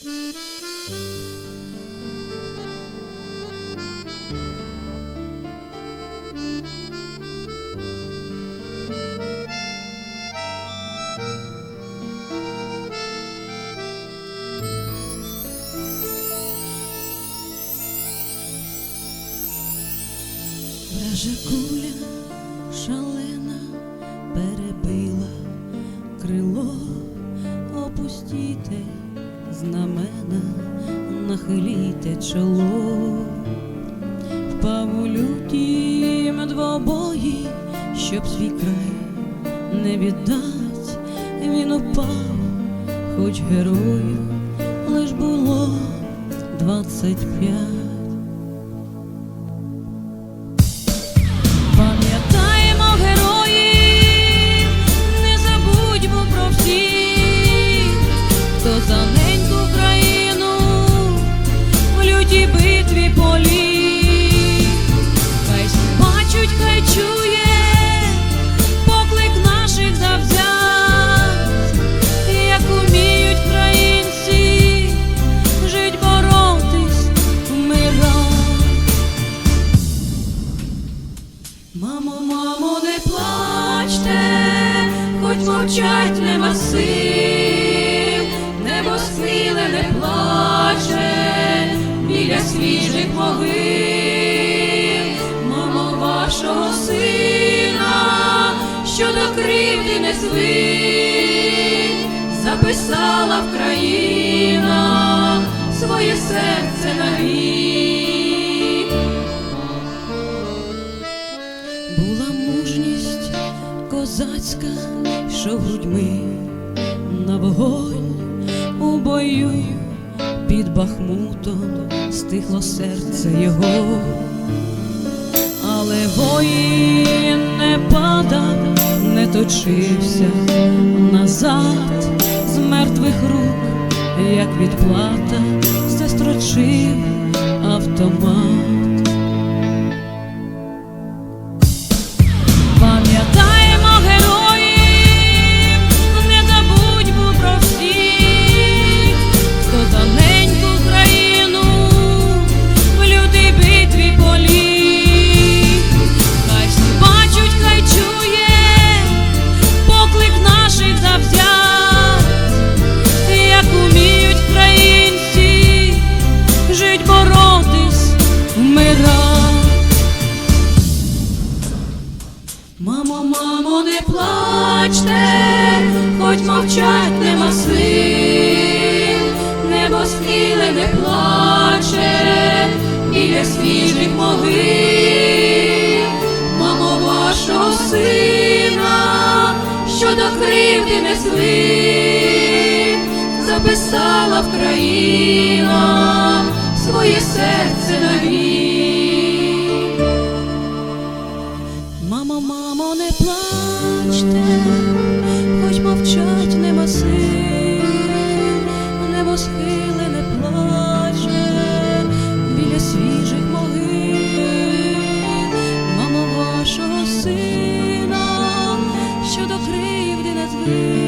Вража куля шалена перебила крило, опустіте знамена, нахиліте чоло, впав у лютім двобої, щоб свій край не віддать, він упав, хоч герою лиш було двадцять п'ять. Мамо, мамо, не плачте, хоч мовчать нема сил, небо схиле не плаче біля свіжих могил, мамо вашого сина, що до кривди не звик, записала в країна своє серце на козацька, що грудьми на вогонь у бою. Під Бахмутом стихло серце його, але воїн не падав, не точився назад. З мертвих рук, як відплата, застрочив автомат. Хоч мовчать нема сил, небо схиле не плаче біля свіжих могил, мамо вашого сина, що до кривди не звик, записала в країна своє серце навік. Мамо, мамо, не плачте, мовчать нема сил, небо схиле не плаче біля свіжих могил, мамо вашого сина, що до кривди не звик,